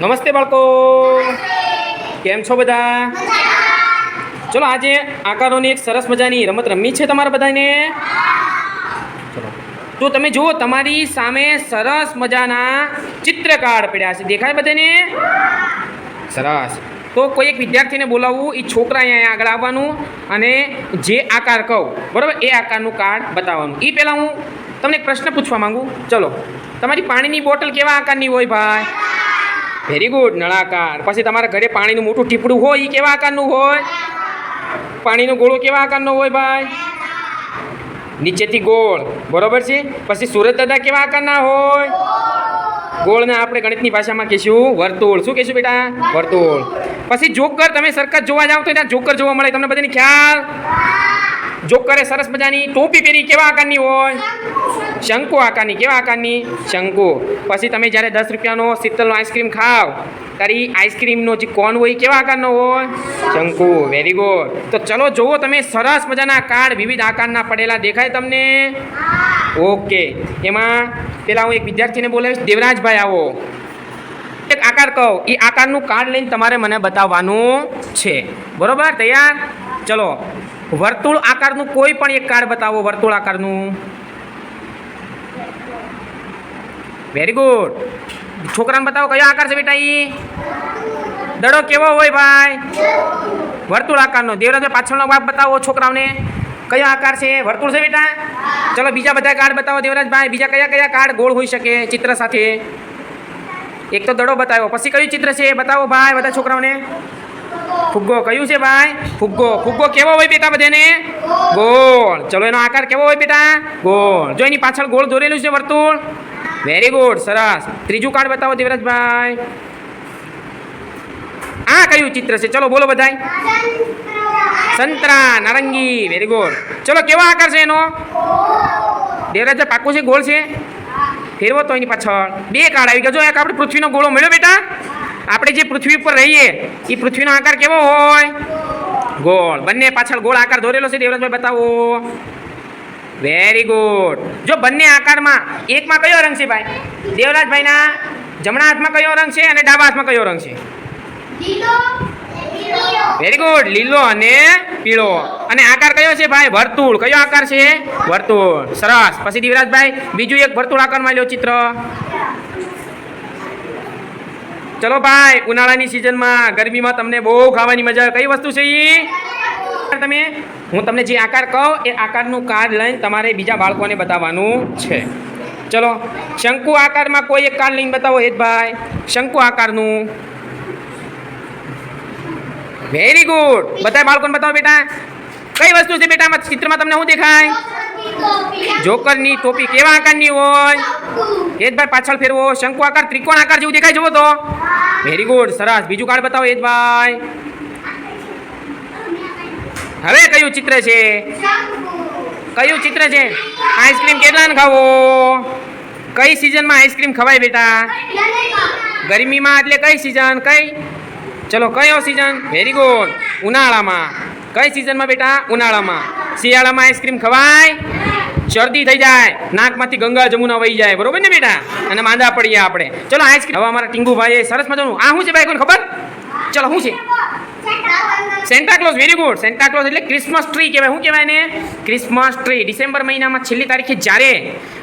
નમસ્તે બાળકો. કેમ છો બધા? ચલો આજે આકારોની એક સરસ મજાની રમત રમી છે તમારા બધાને. તો તમે જુઓ, તમારી સામે સરસ મજાના ચિત્રકાર પડ્યા છે. દેખાય બધાને? સરસ. તો કોઈ એક વિદ્યાર્થીને બોલાવવું એ છોકરા અહીંયા આગળ આવવાનું અને જે આકાર કહું, બરાબર? એ આકારનું કાર્ડ બતાવવાનું. એ પહેલાં હું તમને એક પ્રશ્ન પૂછવા માંગુ. ચલો. તમારી પાણીની બોટલ કેવા આકારની હોય ભાઈ? વેરી ગુડ નળાકાર. પછી તમારા ઘરે પાણીનું મોટું ટીપડું હોય એ કેવા આકારનું હોય? પાણીનો ગોળો કેવા આકારનો હોય ભાઈ? નીચેથી ગોળ. બરોબર છે? પછી સુરત દાદા કેવા આકારના હોય? ગોળને આપણે ગણિતની ભાષામાં કહીશું, વર્તુળ. શું કહીશું બેટા? વર્તુળ. પછી જોકર, તમે સરકસ જોવા જાવ તો ત્યાં જોકર જોવા મળે. તમને બધાને ખ્યાલ? જોકરે સરસ મજાની ટોપી પહેરી, કેવા આકારની હોય? શંકુ આકારની, કેવા આકારની? શંકુ. પછી તમે જ્યારે દસ રૂપિયાનો શીતલનો આઈસ્ક્રીમ ખાવ ત્યારે એ આઈસ્ક્રીમનો જે કોન હોય કેવા આકારનો હોય? શંકુ. વેરી ગુડ તો ચલો, જુઓ તમે, સરસ મજાના કાર્ડ, વિવિધ આકારના પડેલા દેખાય તમને? ઓકે. એમાં પેલા હું એક વિદ્યાર્થીને બોલાવીશ. દેવરાજભાઈ, આવો. એક આકાર કહો. એ આકારનું કાર્ડ લઈને તમારે મને બતાવવાનું છે. બરોબર? તૈયાર? ચલો. વર્તુળ આકારનું કોઈ પણ એક કાર્ડ બતાવો. વર્તુળ આકારનું. વેરી ગુડ છોકરાને બતાવો કયો આકાર છે બેટા ઈ? દડો કેવો હોય ભાઈ? વર્તુળ આકારનો. દેવરાજ પાછળનો ભાગ બતાવો છોકરાઓને. કયો આકાર છે? વર્તુળ છે બેટા? ચલો બીજા બધા કાર્ડ બતાવો દેવરાજભાઈ બીજા કયા કયા કાર્ડ ગોળ હોઈ શકે ચિત્ર સાથે? એક તો દડો બતાવ્યો. પછી કયું ચિત્ર છે? એ બતાવો ભાઈ બધા છોકરાઓને. ફુગ્ગો. કયું છે ભાઈ? ફુગ્ગો. ફુગ્ગો કેવો હોય બેટા બધાને? ગોળ. ચલો એનો આકાર કેવો હોય બેટા? ગોળ. જો એની પાછળ ગોળ દોરેલું છે વર્તુળ. વેરી ગુડ સરસ. ત્રીજું કાર્ડ બતાવો દેવરાજભાઈ આ કયું ચિત્ર છે? ચલો બોલો બધાય. સંતરા, નારંગી. વેરી ગુડ ચલો, કેવો આકાર છે એનો? દેવરાજભાઈ પાકું છે, ગોળ છે? ફેરવો તો એની પાછળ. બે કાર્ડ આવી ગયા. જો, એક આપણે પૃથ્વીનો ગોળો મળ્યો બેટા. આપણે જે પૃથ્વી ઉપર રહીએ એ પૃથ્વીનો આકાર કેવો હોય? ગોળ. બંને પાછળ ગોળ આકાર દોરેલો છે. દેવરાજભાઈ બતાવો. વેરી ગુડ જો બંને આકારમાં એકમાં કયો રંગ છે ભાઈ? દેવરાજભાઈના જમણા હાથમાં કયો રંગ છે અને ડાબા હાથમાં કયો રંગ છે? વેરી ગુડ લીલો અને પીળો. અને આકાર કયો છે ભાઈ? વર્તુળ. કયો આકાર છે? વર્તુળ. સરસ. પછી દિવરાજભાઈ બીજું એક વર્તુળ આકારમાં લ્યો ચિત્ર. ચલો ભાઈ ઉનાળાની સિઝનમાં ગરમીમાં તમને બહુ ખાવાની મજા કઈ વસ્તુ છે ઈ? તમે. હું તમને જે આકાર કહું, એ આકારનું કાર્ડ લઈને તમારે બીજા બાળકોને બતાવવાનું છે. ચલો, શંકુ આકારમાં કોઈ એક કાર્ડ લઈને બતાવો, હેતભાઈ. શંકુ આકારનું. વેરી ગુડ બધા બાળકોને બતાવો બેટા. કઈ વસ્તુ છે બેટા? ચિત્રમાં તમને શું દેખાય? જોકરની ટોપી કેવા આકારની હોય? હેતભાઈ પાછળ ફેરવો. શંકુ આકાર ત્રિકોણ આકાર જેવું દેખાય, જુઓ તો. વેરી ગુડ સરસ. બીજું કાર્ડ બતાવો, હેતભાઈ. હવે કયું ચિત્ર છે? કયું ચિત્ર છે? આઈસ્ક્રીમ કેટલાને ખાવો? કઈ સિઝનમાં આઈસ્ક્રીમ ખવાય બેટા? ગરમીમાં એટલે કઈ સિઝન? કઈ? ચલો, કયો સિઝન? વેરી ગુડ ઉનાળામાં. કઈ સિઝનમાં બેટા? ઉનાળામાં. શિયાળામાં આઈસ્ક્રીમ ખવાય? શરદી થઈ જાય. નાકમાંથી ગંગા જમુના વહી જાય. બરોબર ને બેટા? અને માંદા પડીએ આપણે. ચલો, આઈસ્ક્રીમ. હવે અમારા ટીંગુભાઈએ સરસ મજાનું. આ શું છે ભાઈ કોઈ ખબર? ચલો, શું છે? Santa Claus very good Santa Claus એટલે ક્રિસમસ ટ્રી કહેવાય. શું કહેવાય ને ક્રિસમસ ટ્રી ડિસેમ્બર મહિનામાં છેલ્લી તારીખે જ્યારે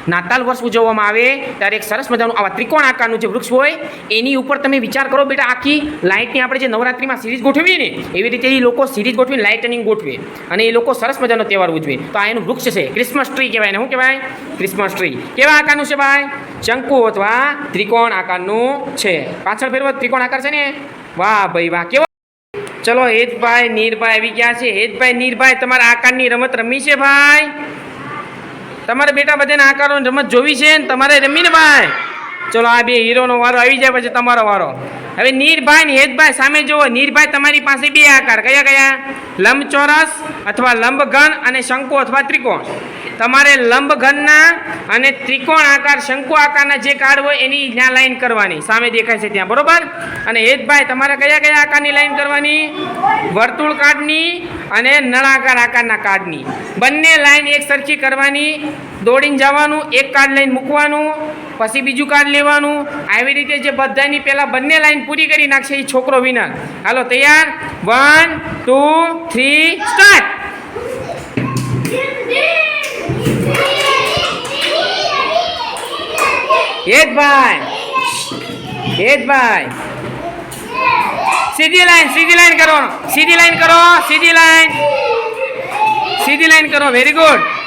નાતાલ વર્ષ ઉજવવામાં આવે, ત્યારે એક સરસ મજાનું આવા ત્રિકોણ આકારનું જે વૃક્ષ હોય, એની ઉપર તમે વિચાર કરો બેટા, આખી લાઇટની આપણે જે નવરાત્રિમાં સિરીઝ ગોઠવીએ ને, એવી રીતે એ લોકો સિરીઝ ગોઠવીને લાઇટનિંગ ગોઠવે અને એ લોકો સરસ મજાનો તહેવાર ઉજવે. તો આ એનું વૃક્ષ છે. ક્રિસમસ ટ્રી કહેવાય ને શું કહેવાય? ક્રિસમસ ટ્રી કેવા આકારનું છે ભાઈ? શંકુ અથવા ત્રિકોણ આકારનું છે. પાછળ ફેરવો, ત્રિકોણ આકાર છે ને? વાહ ભાઈ, વાહ. કેવો ચલો હેતભાઈ, નીરભાઈ આવી ગયા છે. હેતભાઈ, નીરભાઈ, તમારા આકારની રમત રમી છે ભાઈ? તમારે બેટા બધાને આકારોની રમત જોવી છે ને? તમારે રમીને ભાઈ? ચલો આ બે હીરોનો વારો આવી જાય પછી તમારો વારો. હવે નીરભાઈ ને હેતભાઈ સામે જુઓ. નીરભાઈ તમારી પાસે બે આકાર. કયા કયા? લંબચોરસ અથવા લંબઘન અને શંકુ અથવા ત્રિકોણ. તમારે લંબઘનના અને ત્રિકોણ આકાર, શંકુ આકારના જે કાર્ડ હોય એની ત્યાં લાઈન કરવાની. સામે દેખાય છે ત્યાં. બરોબર? અને હેતભાઈ, તમારે કયા કયા આકારની લાઈન કરવાની? વર્તુળ કાર્ડની અને નળાકાર આકારના કાર્ડની બંને લાઈન એક સરખી કરવાની. દોડીને જવાનું, એક કાર્ડ લઈને મૂકવાનું. પછી બીજું કાર્ડ લેવાનું. આવી રીતે જે બધાની પહેલાં બંને લાઈન પૂરી કરી નાખશે એ છોકરો વિનર હાલો, તૈયાર? વન ટુ થ્રી સ્ટાર્ટ હેતભાઈ! હેતભાઈ! સીધી લાઈન સીધી લાઈન કરો. સીધી લાઈન કરો, સીધી લાઈન સીધી લાઈન કરો વેરી ગુડ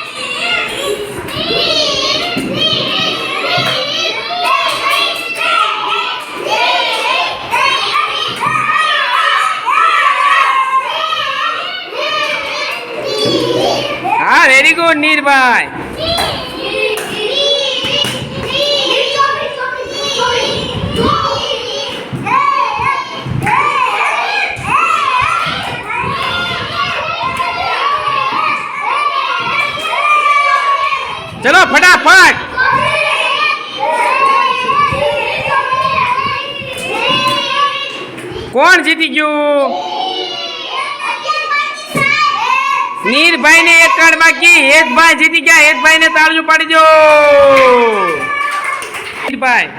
નીરભાઈ ચલો ફટાફટ કોણ જીતી ગયું? નીરભાઈ ને એક કાર્ડ બાકી. હેતભાઈ જીતી ગયા. હેતભાઈ ને તાળીઓ પાડજો નીરભાઈ.